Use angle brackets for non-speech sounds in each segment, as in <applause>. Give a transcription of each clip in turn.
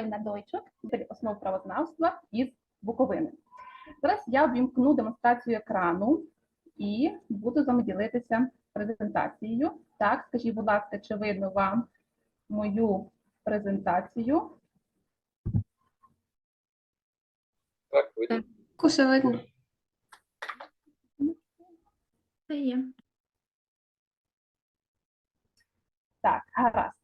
Васильівна Дойчук, вчитель основ правознавства із Буковини. Зараз я ввімкну демонстрацію екрану і буду з вами ділитися презентацією. Так, скажіть, будь ласка, чи видно вам мою презентацію? Так, видно. Куса видно. Є. Так, гаразд.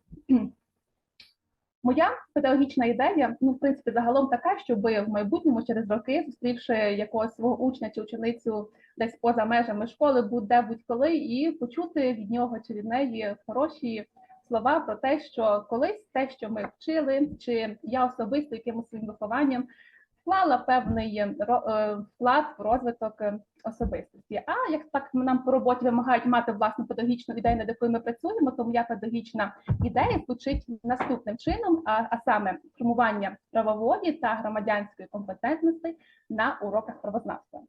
Моя педагогічна ідея, ну, в принципі, загалом така, щоб в майбутньому, через роки, зустрівши якогось свого учня чи ученицю десь поза межами школи, будь-де будь-коли, і почути від нього чи від неї хороші слова про те, що колись те, що ми вчили, чи я особисто якимось своїм вихованням вклала певний ро- е, вклад в розвиток е, особистості. А як так нам по роботі вимагають мати власну педагогічну ідею, над якою ми працюємо, то моя педагогічна ідея звучить наступним чином, а, а саме формування правової та громадянської компетентності на уроках правознавства.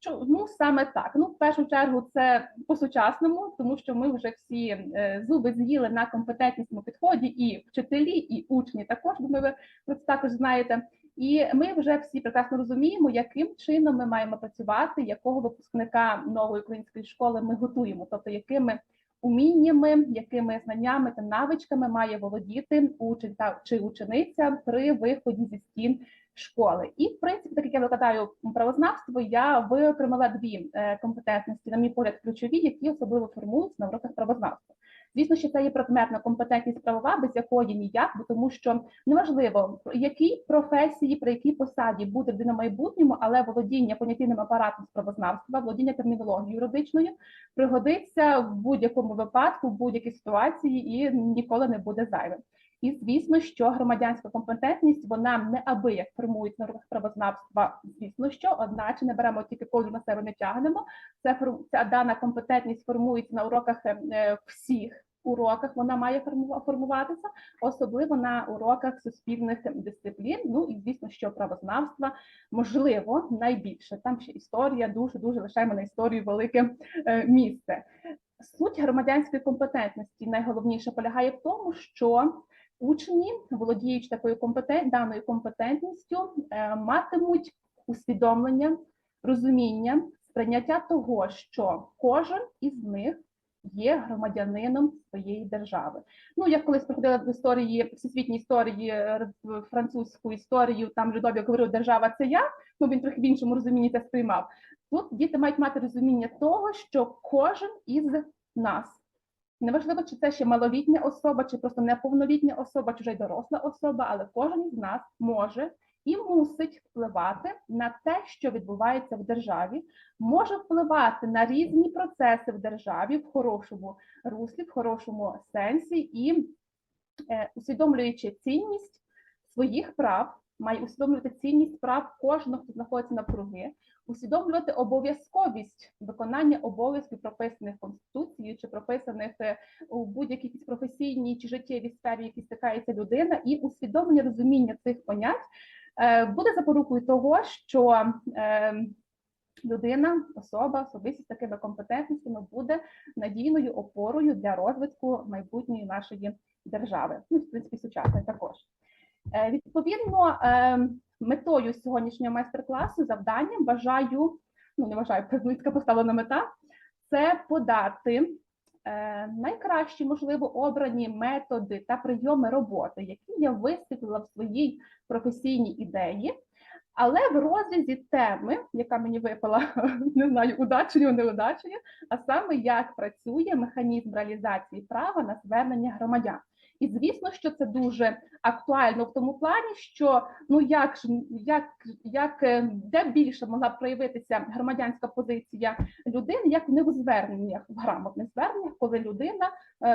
Чому саме так? Ну, в першу чергу, це по-сучасному, тому що ми вже всі е, зуби з'їли на компетентнісному підході, і вчителі, і учні також. Думаю, ви про це також знаєте. І ми вже всі прекрасно розуміємо, яким чином ми маємо працювати, якого випускника нової української школи ми готуємо, тобто якими уміннями, якими знаннями та навичками має володіти учень та чи учениця при виході зі стін школи. І в принципі, так як я викладаю правознавство, я виокремила дві е, компетентності, на мій погляд, ключові, які особливо формуються на уроках правознавства. Звісно, що це є предметна компетентність правова, без якої ніяк, бо тому що неважливо, якій професії, при якій посаді буде людина в майбутньому, але володіння понятійним апаратом з правознавства, володіння термінологією юридичною пригодиться в будь-якому випадку, в будь-якій ситуації і ніколи не буде зайвим. І звісно, що громадянська компетентність вона неабияк формується на уроках правознавства. Звісно, що одначе не беремо тільки колю на себе не тягнемо. Це ця дана компетентність формується на уроках е, всіх уроках. Вона має формуватися, особливо на уроках суспільних дисциплін. Ну і звісно, що правознавства можливо найбільше. Там ще історія дуже дуже лишаємо на історію велике е, місце. Суть громадянської компетентності найголовніше полягає в тому, що учні, володіючи такою компетен... даною компетентністю, е, матимуть усвідомлення, розуміння, сприйняття того, що кожен із них є громадянином своєї держави. Ну, я колись проходила в історії, всесвітній історії, е, французьку історію, там Людовік говорив, держава це я, ну він трохи в іншому розумінні це сприймав. Тут діти мають мати розуміння того, що кожен із нас Неважливо, чи це ще малолітня особа, чи просто неповнолітня особа, чи вже й доросла особа, але кожен із нас може і мусить впливати на те, що відбувається в державі, може впливати на різні процеси в державі в хорошому руслі, в хорошому сенсі, і е, усвідомлюючи цінність своїх прав, має усвідомлювати цінність прав кожного, хто знаходиться навкруги, усвідомлювати обов'язковість виконання обов'язків, прописаних Конституцією чи прописаних е, у будь-якій професійній чи життєвій сфері, в якій стикається людина, і усвідомлення розуміння цих понять буде запорукою того, що е, людина, особа, особистість з такими компетентностями буде надійною опорою для розвитку майбутньої нашої держави, ну, в принципі, сучасної також. Е, Відповідно, е, метою сьогоднішнього майстер-класу завданням вважаю, ну не вважаю, <laughs> Певницька поставлена мета, це подати е, найкращі, можливо, обрані методи та прийоми роботи, які я висвітлила в своїй професійній ідеї, але в розрізі теми, яка мені випала, <laughs> не знаю, удачею, неудачею, а саме як працює механізм реалізації права на звернення громадян. І звісно, що це дуже актуально в тому плані, що ну як ж як, як е, де більше могла проявитися громадянська позиція людини, як не в зверненнях, в грамотних зверненнях, коли людина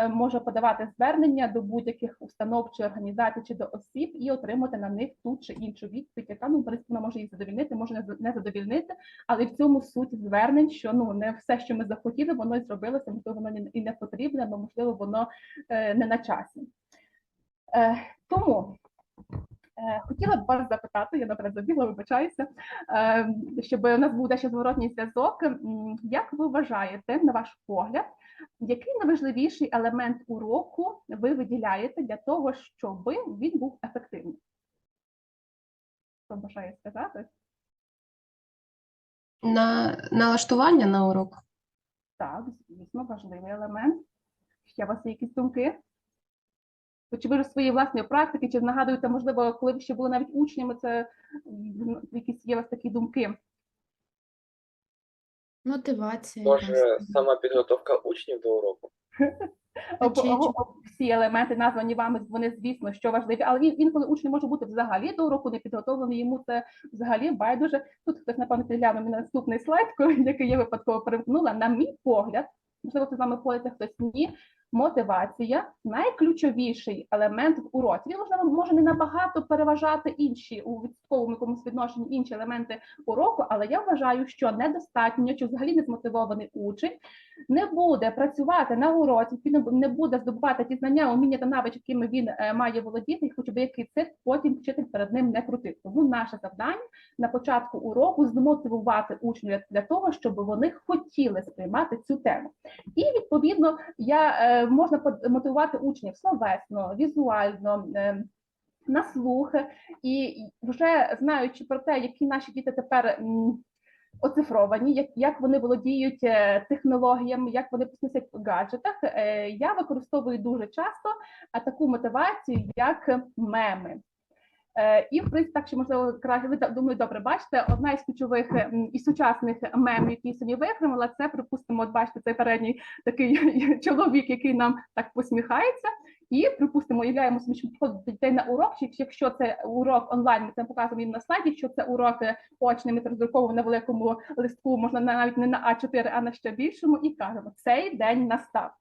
може подавати звернення до будь-яких установ чи організацій чи до осіб і отримати на них ту чи іншу відповідь, яка ну вона може її задовільнити, може не задовільнити, але в цьому суть звернень, що ну не все, що ми захотіли, воно і зробилося, можливо, воно і не потрібне, бо можливо воно е, не на часі. Е, тому е, хотіла б вас запитати, я наперед забігла, вибачаюся, е, щоб у нас був дещо зворотній зв'язок. Як ви вважаєте, на ваш погляд, який найважливіший елемент уроку ви виділяєте для того, щоб він був ефективним? Хто бажає сказати? На налаштування на урок. Так, звісно, важливий елемент. Ще у вас є якісь думки? Чи ви вже свої власні практики, чи нагадуєте, можливо, коли ви ще були навіть учнями, це якісь є у вас такі думки? Мотивація. Може, сама підготовка учнів до уроку? Об- об- об- всі елементи названі вами, вони, звісно, що важливі, але інколи учень може бути взагалі до уроку не підготовлений, йому це взагалі байдуже. Тут хтось, напевно, підглянув на наступний слайд, <laughs> який я випадково перемкнула. На мій погляд, можливо, хтось з вами погодиться, хтось ні. Мотивація найключовіший елемент в уроці. Він можливо може не набагато переважати інші у відсотковому якомусь відношенні інші елементи уроку, але я вважаю, що недостатньо чи взагалі не змотивований учень не буде працювати на уроці, не буде здобувати ті знання, уміння та навички, якими він е, має володіти, і хоч би який цикл потім вчитель перед ним не крутив. Тому наше завдання на початку уроку змотивувати учнів для- для того, щоб вони хотіли сприймати цю тему. І відповідно я е, можна мотивувати учнів словесно, візуально. е, на слух, і вже знаючи про те, які наші діти тепер оцифровані, як, вони володіють е, технологіями, як вони піснуться в гаджетах. Е, Я використовую дуже часто таку мотивацію, як меми. Е, І, в принципі, так що можливо краще ви думаю, добре бачите. Одна із ключових е, і сучасних мемів, які сьогодні викремила, це припустимо, от бачите, цей передній такий <laughs> чоловік, який нам так посміхається. І припустимо, уявляємо собі, що підходить дітей на урок. Чи якщо це урок онлайн, ми це показуємо їм на слайді. Якщо це урок е, очний, ми це роздруковуємо на великому листку, можна навіть не на А4, а на ще більшому, і кажемо: цей день настав.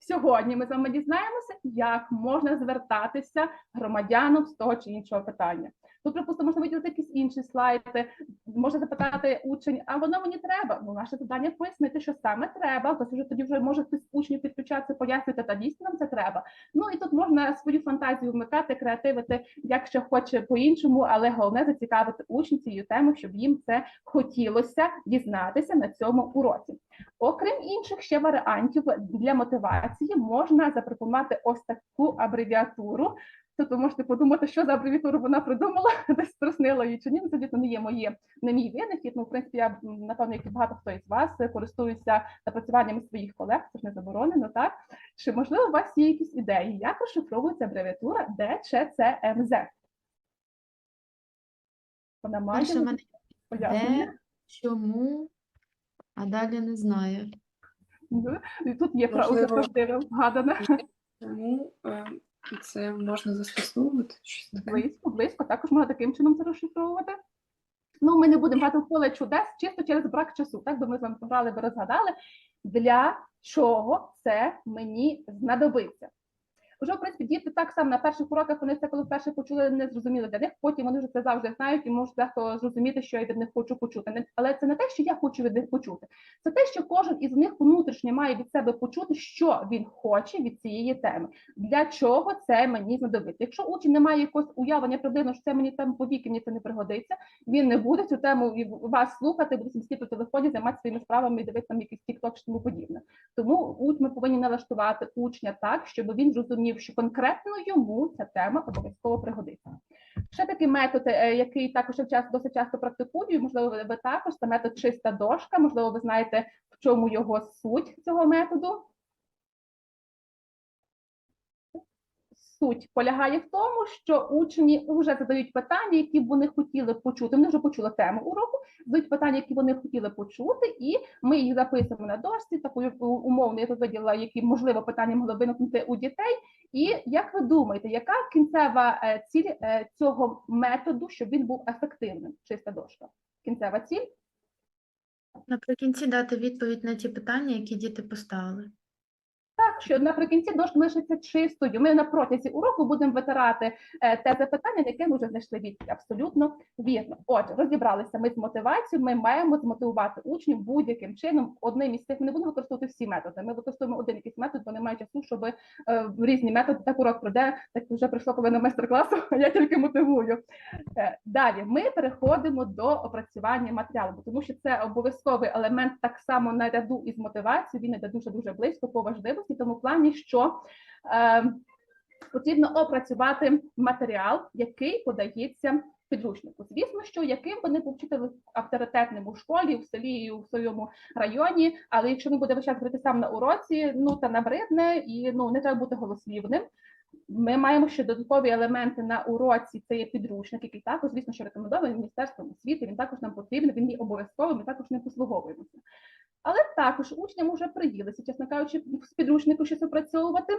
Сьогодні ми з вами дізнаємося, як можна звертатися громадянам з того чи іншого питання. Тут, припустимо, можна виділити якісь інші слайди, можна запитати учень, а воно мені треба. Ну, наше завдання пояснити, що саме треба. Тобто вже тоді вже може хтось учнів підключатися, пояснити, та дійсно нам це треба. Ну і тут можна свою фантазію вмикати, креативити, як ще хоче по-іншому, але головне зацікавити учнів цією темою, щоб їм це хотілося дізнатися на цьому уроці. Окрім інших ще варіантів для мотивації, можна запропонувати ось таку абревіатуру. Тут ви можете подумати, що за абревіатуру вона придумала, <laughs> десь спроснила її чи ні. Ну, Це дійсно не є моє, не мій винахід. Ну, в принципі, я напевно, як і багато хто із вас е, користуюся напрацюваннями своїх колег, це ж не заборонено, так? Чи можливо у вас є якісь ідеї, як розшифровується абревіатура ДЧЦМЗ? Вона має Перше мене де, чому, а далі не знаю. Ну, І тут є Можливо. правда правдиве е, це можна застосовувати. Близько, близько, також можна таким чином це розшифровувати. Ну, ми не будемо брати в поле чудес чисто через брак часу. Так би ми з вами пограли би розгадали, для чого це мені знадобиться. Вже, в принципі, діти так само на перших уроках вони це коли вперше почули, не зрозуміли для них. Потім вони вже це завжди знають і можуть легко зрозуміти, що я від них хочу почути. Але це не те, що я хочу від них почути. Це те, що кожен із них внутрішньо має від себе почути, що він хоче від цієї теми для чого це мені знадобиться. Якщо учень не має якогось уявлення приблизно, що це мені там повіки, мені це не пригодиться, він не буде цю тему вас слухати, буде сидіти в телефоні, займатися своїми справами і дивитися там TikTok чи тому подібне. Тому ми повинні налаштувати учня так, щоб він зрозумів, що конкретно йому ця тема обов'язково пригодиться. Ще такий метод, е, який також досить часто практикую, можливо, ви також це метод чиста дошка. Можливо, ви знаєте, в чому його суть цього методу. Суть полягає в тому, що учні вже задають питання, які б вони хотіли почути. Вони вже почули тему уроку, задають питання, які вони хотіли почути, і ми їх записуємо на дошці. Такою у- умовно я тут виділила, які можливо питання могли виникнути у дітей. І як ви думаєте, яка кінцева е, ціль е, цього методу, щоб він був ефективним? Чиста дошка. Кінцева ціль Наприкінці дати відповідь на ті питання, які діти поставили. Що наприкінці дошка лишиться чистою. Ми на протязі уроку будемо витирати е, те запитання, яке ми вже знайшли відповідь. Абсолютно вірно. Отже, розібралися ми з мотивацією. Ми маємо змотивувати учнів будь-яким чином. Одним із цих ми не будемо використовувати всі методи. Ми використовуємо один якийсь метод, бо немає часу, щоб е, різні методи так урок пройде. Так вже прийшла половина майстер-класу, <laughs> я тільки мотивую. Е, Далі ми переходимо до опрацювання матеріалу, тому що це обов'язковий елемент так само наряду із мотивацією. Він іде дуже дуже близько по важливості, в тому плані, що е, потрібно опрацювати матеріал, який подається підручнику. Звісно, що яким би не був вчитель авторитетним у школі, в селі і у своєму районі, але якщо він буде весь сам на уроці, ну та набридне і ну не треба бути голослівним. Ми маємо ще додаткові елементи на уроці. Це є підручник, який також, звісно, що рекомендований міністерством освіти. Він також нам потрібен, він є обов'язковим, ми також не послуговуємося. Але також учням вже приїлися, чесно кажучи, з підручнику щось опрацьовувати.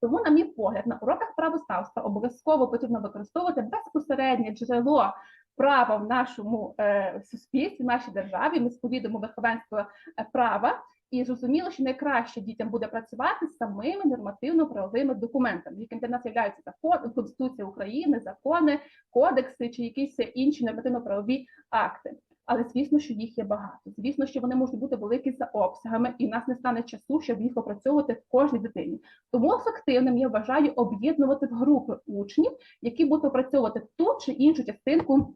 Тому, на мій погляд, на уроках правознавства обов'язково потрібно використовувати безпосереднє джерело права в нашому е, суспільстві, в нашій державі. Ми сповідуємо верховенство е, права. І зрозуміло, що найкраще дітям буде працювати з самими нормативно-правовими документами, яким для нас є закон, Конституція України, закони, кодекси чи якісь інші нормативно-правові акти. Але звісно, що їх є багато. Звісно, що вони можуть бути великі за обсягами, і в нас не стане часу, щоб їх опрацьовувати в кожній дитині. Тому ефективним я вважаю об'єднувати в групи учнів, які будуть опрацьовувати ту чи іншу частинку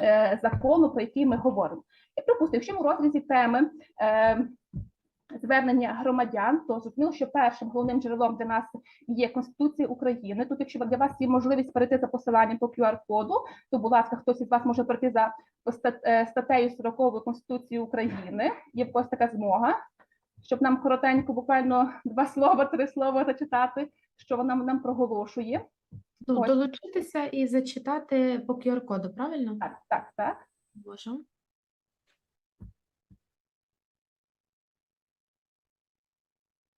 е, закону, про який ми говоримо. І припустимо, якщо в розрізі теми е, звернення громадян, то зрозуміло, що першим головним джерелом для нас є Конституція України. Тут, якщо для вас є можливість перейти за посиланням по QR-коду, то, будь ласка, хтось із вас може перейти за е, статтею 40 Конституції України. Є в когось така змога, щоб нам коротенько, буквально два слова, три слова зачитати, що вона нам проголошує. Ну, долучитися і зачитати по QR-коду, правильно? Так, так, так. Можу.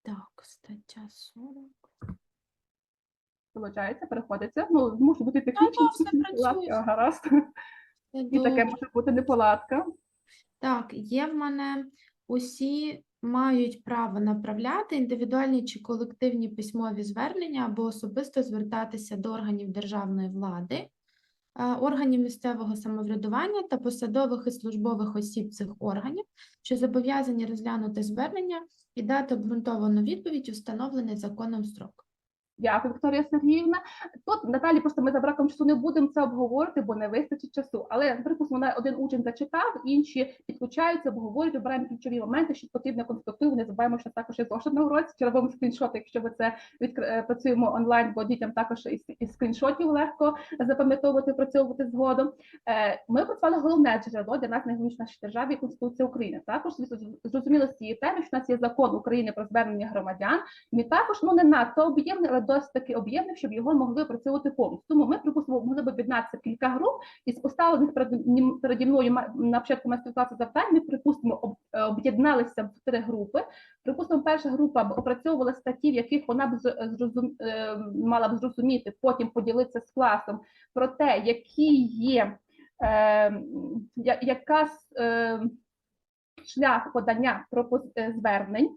Так, стаття 40. Виходить, переходиться. Ну, може бути технічно, все неполадки, працює. а, гаразд. Це <laughs> І таке може бути неполадка. Так, є в мене усі мають право направляти індивідуальні чи колективні письмові звернення або особисто звертатися до органів державної влади, органів місцевого самоврядування та посадових і службових осіб цих органів, що зобов'язані розглянути звернення і дати обґрунтовану відповідь у встановлений законом строк. Дякую, Вікторія Сергіївна. Тут Наталі просто ми за браком часу не будемо це обговорити, бо не вистачить часу. Але припустимо, на один учень зачитав, інші підключаються, обговорюють, обираємо ключові моменти, що потрібно конструктивно. Не забуваємо, що також є зошит на уроці, чи робимо скріншоти, якщо ви це відкр... е, працюємо онлайн, бо дітям також із, із скріншотів легко запам'ятовувати, працьовувати згодом. Е, Ми працювали головне джерело для нас найголовніше нашій державі Конституція України. Також зрозуміло з цієї теми, що в нас є закон України про звернення громадян. Він також ну не надто об'ємний, але досить таки об'ємний, щоб його могли працювати повністю. Тому ми припустимо, могли б об'єднатися кілька груп із поставлених перед переді мною на початку майстер-класу завдань. Ми припустимо е, об'єдналися в три групи. Припустимо, перша група б опрацьовувала статті, в яких вона б зрозум- е, мала б зрозуміти, потім поділитися з класом про те, які є е, яка е, шлях подання е, звернень.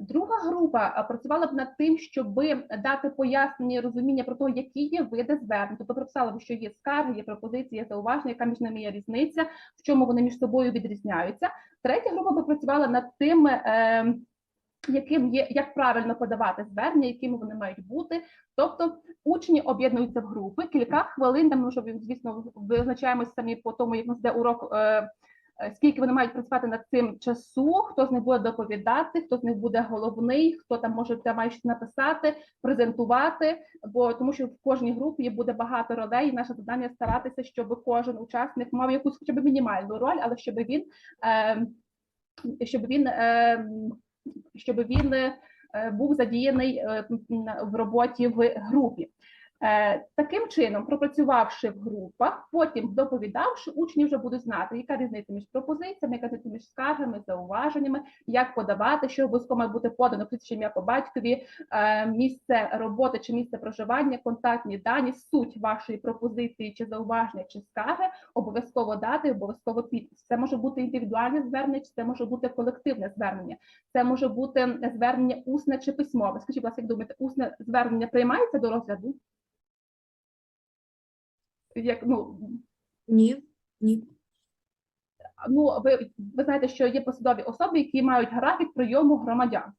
Друга група працювала б над тим, щоб дати пояснення і розуміння про те, які є види звернень. Тобто прописала б, що є скарги, є пропозиції, є зауваження, яка між ними є різниця, в чому вони між собою відрізняються. Третя група би працювала над тим, е, яким є як правильно подавати звернення, якими вони мають бути. Тобто учні об'єднуються в групи, кілька хвилин, там, ну, що, звісно, визначаємося самі по тому, як нас йде урок. Е, Скільки вони мають працювати над цим часу, хто з них буде доповідати, хто з них буде головний, хто там може те має щось написати, презентувати, бо тому що в кожній групі буде багато ролей, і наше завдання старатися, щоб кожен учасник мав якусь хоча б мінімальну роль, але щоб він е, щоб він е, щоб він був задіяний е, в роботі в групі. Е, Таким чином, пропрацювавши в групах, потім доповідавши, учні вже будуть знати, яка різниця між пропозиціями, яка різниця між скаргами, зауваженнями, як подавати, що обов'язково має бути подано, прізвище ім'я по батькові, е, місце роботи чи місце проживання, контактні дані, суть вашої пропозиції чи зауваження чи скарги, обов'язково дати, обов'язково підпис. Це може бути індивідуальне звернення, чи це може бути колективне звернення. Це може бути звернення усне чи письмове. Скажіть, будь ласка, як думаєте, усне звернення приймається до розгляду? Як ну Ні, ні. ну ви, ви знаєте, що є посадові особи, які мають графік прийому громадян.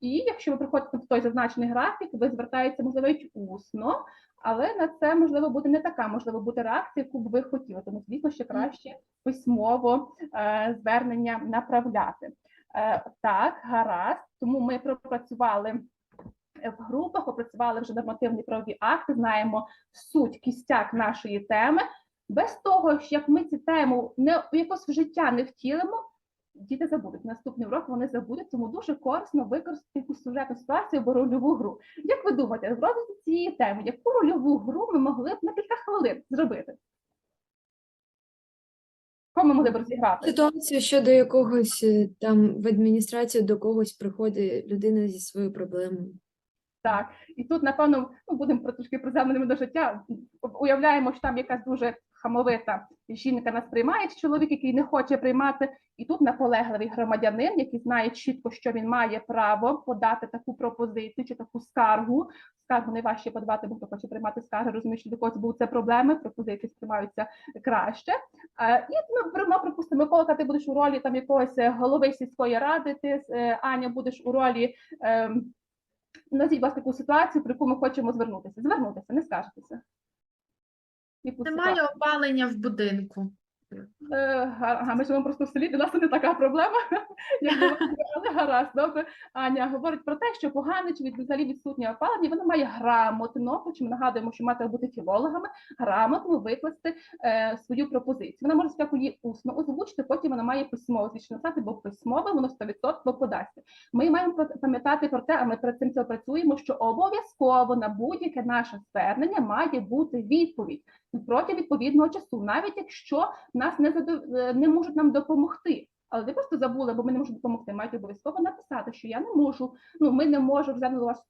І якщо ви приходите в той зазначений графік, ви звертаєтеся, можливо, усно, але на це можливо буде не така, можливо, буде реакція, яку б ви хотіли. Тому, звісно, ще краще письмово е, звернення направляти. Е, так, гаразд. Тому ми пропрацювали в групах, опрацювали вже нормативні правові акти, знаємо суть кістяк нашої теми. Без того, як ми цю тему не якось в життя не втілимо, діти забудуть. Наступний урок вони забудуть, тому дуже корисно використати якусь сюжетну ситуацію або рольову гру. Як ви думаєте, в розвитку цієї теми, яку рольову гру ми могли б на кілька хвилин зробити? Ми могли б розіграти? Ситуацію щодо якогось е, там в адміністрацію до когось приходить людина зі своєю проблемою. Так, і тут, напевно, ну, будемо про трошки приземленими до життя. Уявляємо, що там якась дуже хамовита жінка нас приймає, чи чоловік, який не хоче приймати, і тут наполегливий громадянин, який знає чітко, що він має право подати таку пропозицію чи таку скаргу. Скаргу найважче подавати, бо хто хоче приймати скарги, розуміє, що для когось будуть це проблеми, пропозиції сприймаються краще. Е, І ну, прямо, припустимо, Микола, ти будеш у ролі там якогось е, голови сільської ради, ти е, Аня будеш у ролі. ем, Назвіть, будь таку ситуацію, про яку ми хочемо звернутися. Звернутися, не скажетеся. Немає опалення в будинку. Е, Ага, ми живемо просто в селі, для нас це не така проблема, <laughs> як але <laughs> гаразд. Добре. Аня говорить про те, що погане чи від взагалі відсутнє опалення, вона має грамотно, хоч ми нагадуємо, що мати бути філологами, грамотно викласти е, свою пропозицію. Вона може спочатку її усно озвучити, потім вона має письмово написати, бо письмове воно 100% подасться. Ми маємо пам'ятати про те, а ми перед цим це працюємо, що обов'язково на будь-яке наше звернення має бути відповідь проти відповідного часу, навіть якщо нас не задов... е, не можуть нам допомогти. Але ви просто забули, бо ми не можемо допомогти. Маєте обов'язково написати, що я не можу. Ну ми не можемо взяти вашу,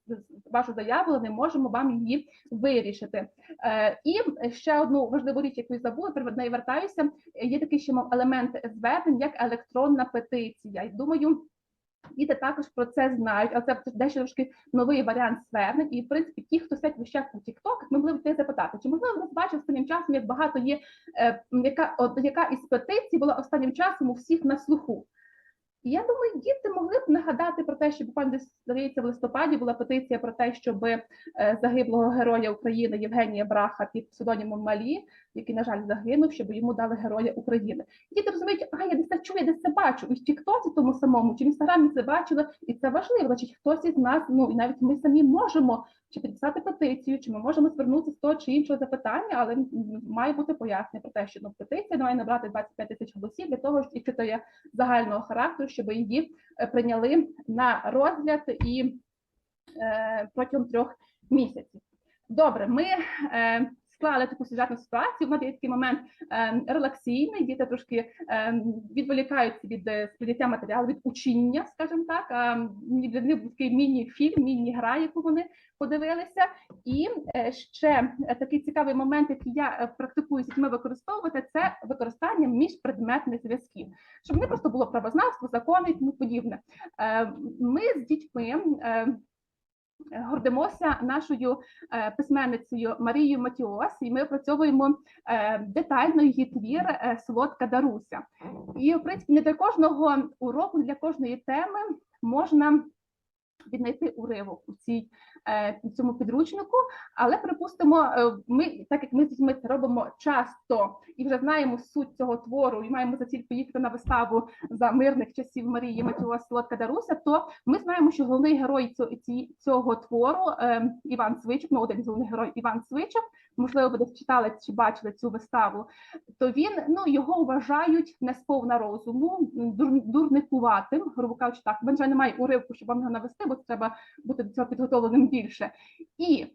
вашу заяву, не можемо вам її вирішити. Е, і ще одну важливу річ, яку я забула, перед нею вертаюся. Є такий ще мав елемент звернень, як електронна петиція. Думаю. Діти також про це знають, але це дещо трошки новий варіант звернень. І в принципі, ті, хто сидять весь час у TikTok, ми могли б це запитати, чи можливо ви бачив останнім часом, як багато є, е, яка от, яка із петицій була останнім часом у всіх на слуху. І я думаю, діти могли б нагадати про те, що буквально здається в листопаді була петиція про те, щоб е, загиблого героя України Євгенія Браха під псевдонімом Малі, який, на жаль, загинув, щоб йому дали Героя України. Діти розуміють, а я десь це чую, я десь це бачу. І в Тіктоці тому самому, чи в інстаграмі це бачила, і це важливо. Значить, хтось із нас, ну і навіть ми самі можемо чи підписати петицію, чи ми можемо звернутися з того чи іншого запитання, але має бути пояснення про те, що ну, петиція має набрати 25 тисяч голосів для того, якщо то є загального характеру, щоб її е, прийняли на розгляд і е, протягом трьох місяців. Добре, ми е, склали таку сюжетну ситуацію. У нас є такий момент е, релаксійний, діти трошки е, відволікаються від е, сприйняття матеріалу, від учіння, скажімо так. А для них такий міні-фільм, міні-гра, яку вони подивилися. І е, ще е, такий цікавий момент, який я практикую з дітьми використовувати, це використання міжпредметних зв'язків, щоб не просто було правознавство, закони і тому подібне. Ми з дітьми. Е, Гордимося нашою е, письменницею Марією Матіос, і ми опрацьовуємо е, детально її твір Солодка Даруся. І, в принципі, не для кожного уроку, для кожної теми можна віднайти уривок у цій цьому підручнику. Але припустимо, е, ми, так як ми з дітьми це робимо часто і вже знаємо суть цього твору, і маємо за ціль поїхати на виставу за мирних часів Марії Матіос Солодка Даруся, то ми знаємо, що головний герой цього, твору е, Іван Свичок, ну один з головних героїв Іван Свичок, можливо, ви десь читали чи бачили цю виставу, то він ну його вважають не сповна розуму, дур, дурникуватим, грубо кажучи, так. Він вже немає уривку, щоб вам його навести, бо треба бути до цього підготовленим більше. І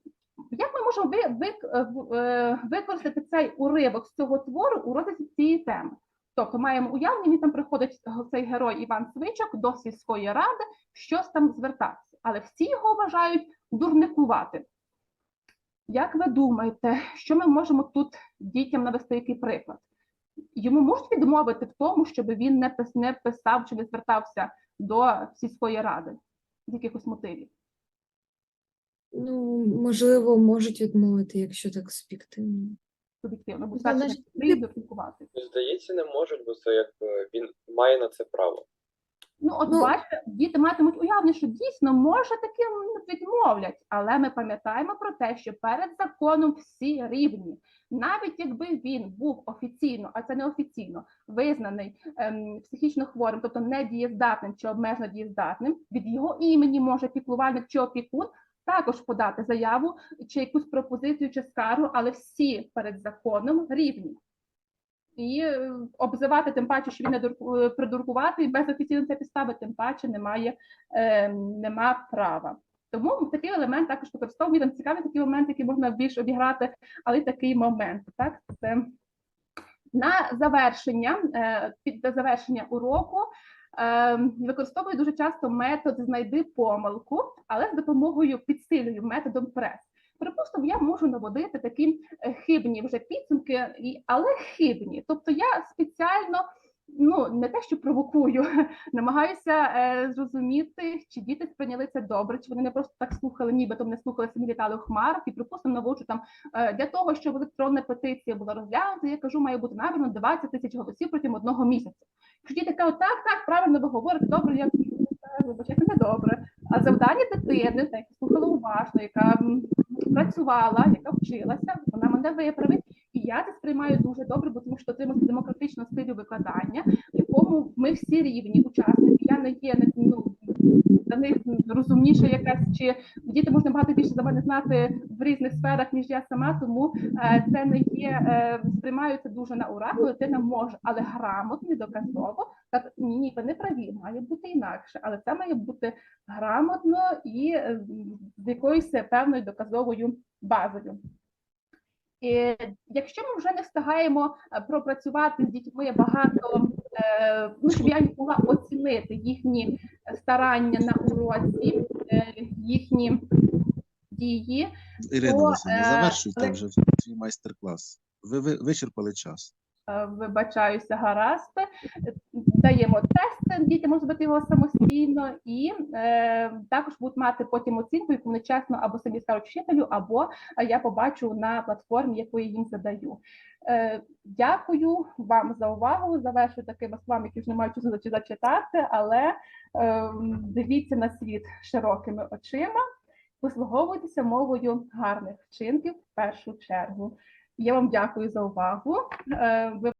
як ми можемо е, е, використати цей уривок з цього твору у розвитку цієї теми? Тобто маємо уявлення, там приходить цей герой Іван Свичок до сільської ради, щось там звертатися, але всі його вважають дурникувати. Як ви думаєте, що ми можемо тут дітям навести який приклад? Йому можуть відмовити в тому, щоб він не писав чи не звертався до сільської ради з якихось мотивів. Ну, можливо, можуть відмовити, якщо так суб'єктивно. Суб'єктивно, бо Залежить потрібно спілкуватися. Здається, не можуть, бо це якби він має на це право. Ну, от Ну- бачите, діти матимуть уявлення, що дійсно може таким відмовлять, але ми пам'ятаємо про те, що перед законом всі рівні. Навіть якби він був офіційно, а це не офіційно, визнаний ем, психічно хворим, тобто недієздатним чи обмежено дієздатним, від його імені може піклувальник чи опікун також подати заяву чи якусь пропозицію чи скаргу, але всі перед законом рівні. І е, обзивати тим паче, що він не е, придуркувати, без офіційної підстави, тим паче немає, е, нема права. Тому такий елемент також використовує там цікаві такі моменти, які можна більш обіграти, але такий момент. Так, це на завершення, е, під завершення уроку використовую дуже часто метод знайди помилку, але з допомогою підсилюю методом прес. Припустимо, я можу наводити такі е, хибні вже підсумки, але хибні. Тобто я спеціально ну не те, що провокую, <laughs> намагаюся е, зрозуміти, чи діти сприйняли це добре, чи вони не просто так слухали, нібито не слухали самі літали у хмарах, і припустимо, наводжу там е, для того, щоб електронна петиція була розглянута, я кажу, має бути набрано 20 тисяч голосів протягом одного місяця. Якщо діти кажуть, так, так, правильно ви говорите, добре, я кажу, «Ну, вибачайте, не добре. А завдання дитини, яка слухала уважно, яка працювала, яка вчилася, вона мене виправить. Я це сприймаю дуже добре, бо тому що дотримуюся демократичного стилю викладання, в якому ми всі рівні учасники. Я не є не ну для них розумніша якась чи діти можна багато більше за мене знати в різних сферах, ніж я сама, тому е, це не є е, сприймаю це дуже на ура, коли дитина може, але грамотно і доказово. Так ні, ні, ви не праві, має бути інакше, але це має бути грамотно і е, з якоюсь певною доказовою базою. Якщо ми вже не встигаємо е, пропрацювати з дітьми багато, е, ну щоб я могла оцінити їхні старання на уроці, е, їхні дії, Ірина То, завершуйте вже свій майстер-клас. Ви, ви вичерпали час. Вибачаюся, гаразд. Даємо тест, діти можуть зробити його самостійно, і е, також будуть мати потім оцінку, яку вони чесно або самі скажуть вчителю, або е, я побачу на платформі, яку я їм задаю. Е, дякую вам за увагу. Завершую такими словами, які вже не мають часу зачитати, але е, дивіться на світ широкими очима, послуговуйтеся мовою гарних вчинків в першу чергу. Я вам дякую за увагу. Е, ви